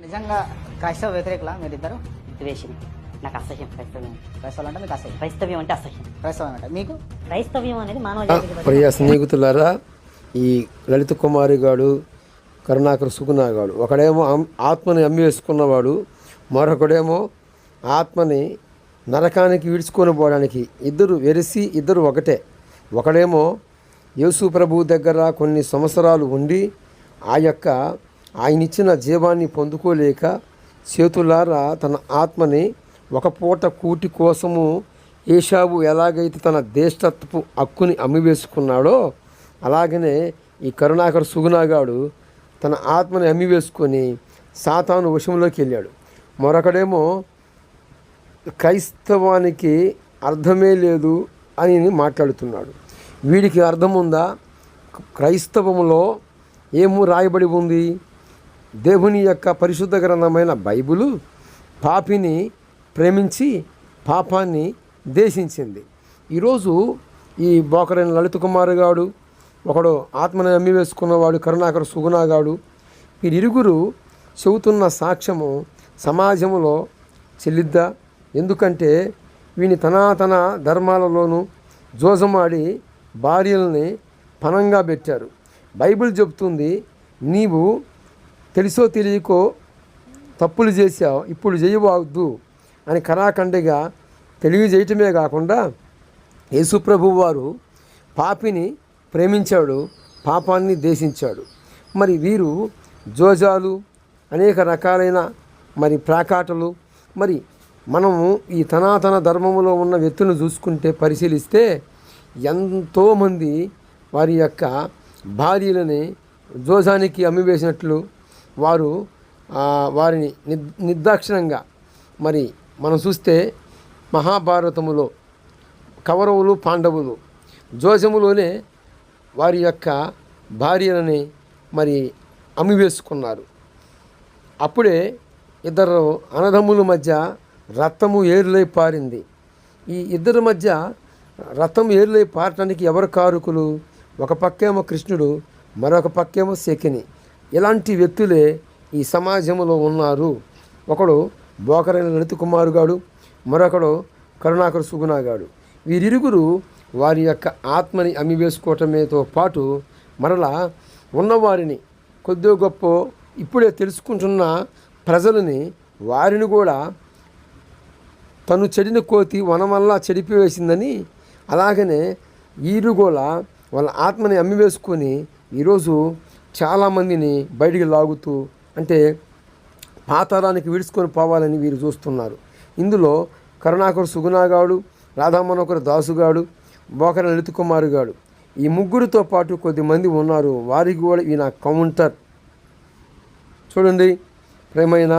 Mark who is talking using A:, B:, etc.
A: నిజంగా క్రైస్తవ వ్యతిరేకులా మీరిద్దరు?
B: ద్వేషం నాకు అసహ్యం క్రైస్తవ్యం
A: క్రైస్తవులు అంటే మీకు అసహ్యం.
B: క్రైస్తవ్యం అంటే అసహ్యం.
A: క్రైస్తవం అంటే. మీకు?
B: క్రైస్తవ్యం అనేది మానవ జాతికి
C: ప్రియ స్నేహితులారా ఈ లలిత కుమారి గాడు కరుణాకర్ సుగుణా గాడు ఒకడేమో అమ్- ఆత్మని అమ్మి వేసుకున్నవాడు మరొకడేమో ఆత్మని నరకానికి విడుచుకొని పోవడానికి ఇద్దరు వెరిసి ఇద్దరు ఒకటే. ఒకడేమో యేసు ప్రభు దగ్గర కొన్ని సంవత్సరాలు ఉండి ఆ యొక్క ఆయన ఇచ్చిన జీవాన్ని పొందుకోలేక చేతులారా తన ఆత్మని ఒక పూట కూటి కోసము ఏషావు ఎలాగైతే తన దేశత్వపు హక్కుని అమ్మివేసుకున్నాడో అలాగనే ఈ కరుణాకర్ సుగుణాగాడు తన ఆత్మని అమ్మివేసుకొని సాతాను వశంలోకి వెళ్ళాడు మరొకడేమో క్రైస్తవానికి అర్థమే లేదు అని మాట్లాడుతున్నాడు. వీడికి అర్థం ఉందా క్రైస్తవములో ఏమో రాయబడి ఉంది? దేవుని యొక్క పరిశుద్ధ గ్రంథమైన బైబులు పాపిని ప్రేమించి పాపాన్ని దేశించింది. ఈరోజు ఈ బోకరైన లలిత కుమార్ గాడు ఒకడు ఆత్మని అమ్మి వేసుకున్నవాడు కరుణాకర సుగుణాగాడు వీరిరుగురు చెబుతున్న సాక్ష్యము సమాజంలో చెల్లిద్దా. ఎందుకంటే వీని తనాతన ధర్మాలలోనూ జోజమాడి భార్యల్ని పనంగా పెట్టారు. బైబిల్ చెబుతుంది నీవు తెలుసో తెలియకో తప్పులు చేశావు ఇప్పుడు చేయవద్దు అని కరాఖండిగా తెలియజేయటమే కాకుండా యేసుప్రభు వారు పాపిని ప్రేమించాడు పాపాన్ని దేశించాడు మరి వీరు జోజాలు అనేక రకాలైన మరి ప్రాకాటలు మరి మనము ఈ తనాతన ధర్మములో ఉన్న వ్యక్తులను చూసుకుంటే పరిశీలిస్తే ఎంతోమంది వారి యొక్క భార్యలని జోజానికి అమ్మివేసినట్లు వారు వారిని నిర్దాక్షిణంగా మరి మనం చూస్తే మహాభారతములో కౌరవులు పాండవులు జోజములోనే వారి యొక్క భార్యలని మరి అమ్మివేసుకున్నారు. అప్పుడే ఇద్దరు అన్నదమ్ముల మధ్య రక్తము ఏరులై పారింది. ఈ ఇద్దరి మధ్య రథం ఏరులై పారటానికి ఎవరు కారుకులు? ఒక పక్కేమో కృష్ణుడు మరొక పక్కేమో శకిని. ఇలాంటి వ్యక్తులే ఈ సమాజంలో ఉన్నారు. ఒకడు బోకరైన లలిత కుమారు గాడు మరొకడు కరుణాకర్ సుగుణాగాడు వీరిరుగురు వారి యొక్క ఆత్మని అమ్మివేసుకోవటమేతో పాటు మరలా ఉన్నవారిని కొద్దిగా గొప్ప ఇప్పుడే తెలుసుకుంటున్న ప్రజలని వారిని కూడా తను చెడిన కోతి వనమల్లా చెడిపివేసిందని అలాగనే వీరు కూడా వాళ్ళ ఆత్మని అమ్మివేసుకొని ఈరోజు చాలామందిని బయటికి లాగుతూ అంటే పాతారానికి విడుచుకొని పోవాలని వీరు చూస్తున్నారు. ఇందులో కరుణాకర్ సుగుణాగాడు రాధామనోకర్ దాసుగాడు బోకర లలిత కుమార్ గాడు. ఈ ముగ్గురితో పాటు కొద్దిమంది ఉన్నారు. వారికి కూడా ఈయన కౌంటర్. చూడండి ప్రేమైన